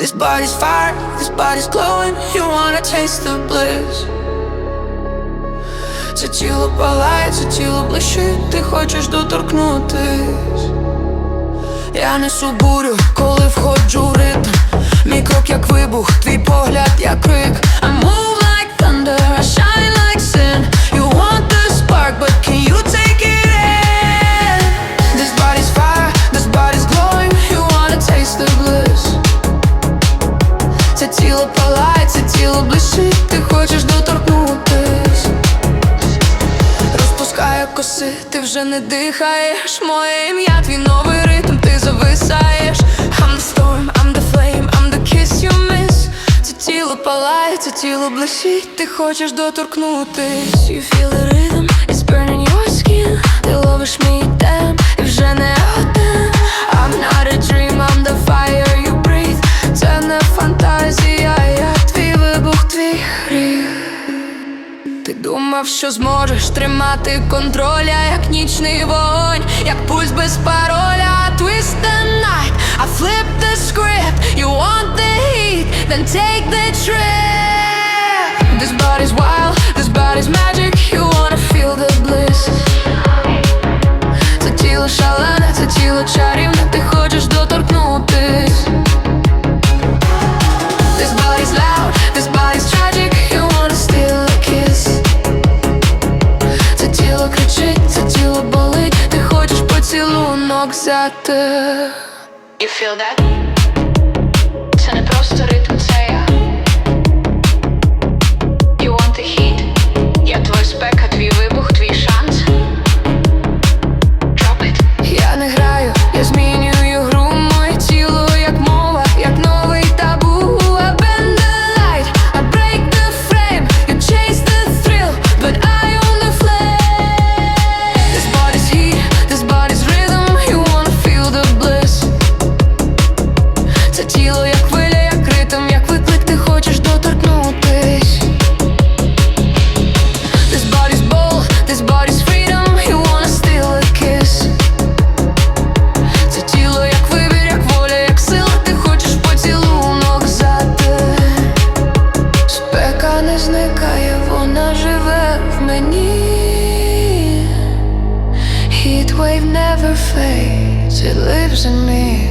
This body's fire, this body's glowing. You wanna taste the bliss. Це тіло палає, це тіло блищить, ти хочеш доторкнутись. Я несу бурю, коли входжу в ритм. Розпускаю ти вже не дихаєш. Моє ім'я, твій новий ритм, ти зависаєш. I'm the storm, I'm the flame, I'm the kiss you miss. Це тіло палає, це тіло блищить, ти хочеш доторкнутись. You feel the rhythm, it's burning your skin. Ти ловиш мій темп, і вже не один. Думав, що зможеш тримати контроля, як нічний вогонь, як пульс без пароля, Twist the night, I flip the script You want the heat, then take the trip This body's wild, this body's magic поцілунок взяти You feel that? Зникає, вона живе в мені Heat wave never fades, it lives in me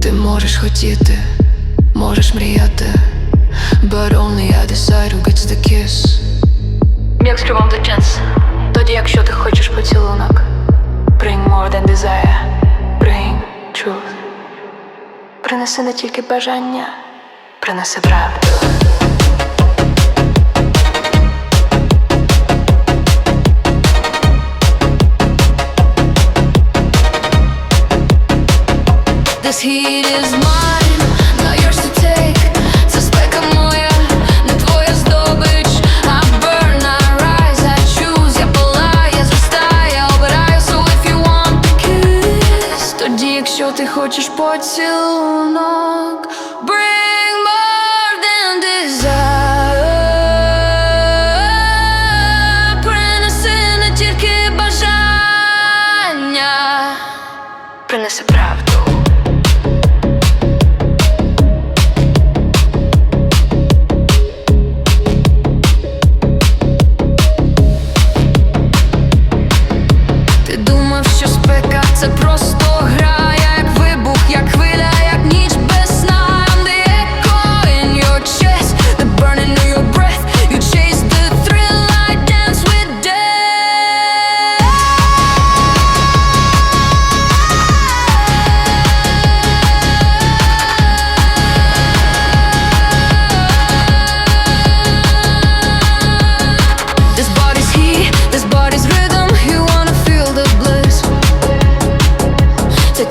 Ти можеш хотіти, можеш мріяти But only I decide who gets the kiss Як з вам the chance. Тоді, якщо ти хочеш поцілунок, bring more than desire, bring truth. Принеси не тільки бажання, принеси правду. This heat is mine, хочеш поцілунок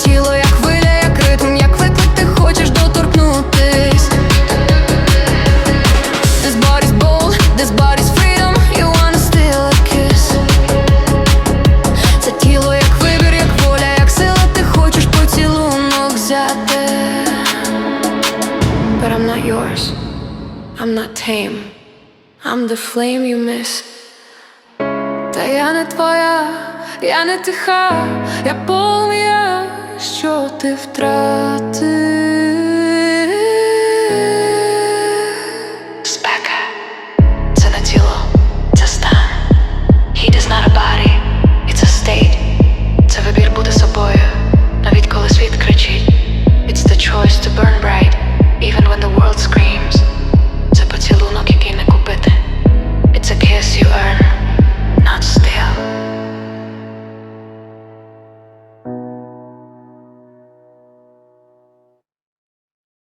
тіло як хвиля, як ритм, як виклик, ти хочеш доторкнутись. This body's bold, this body's freedom. You wanna steal a kiss. Це тіло як вибір, як воля, як сила, ти хочеш поцілунок взяти. But I'm not yours. I'm not tame. I'm the flame you miss. Та я не твоя, я не тиха, я полум'я, що ти втратив.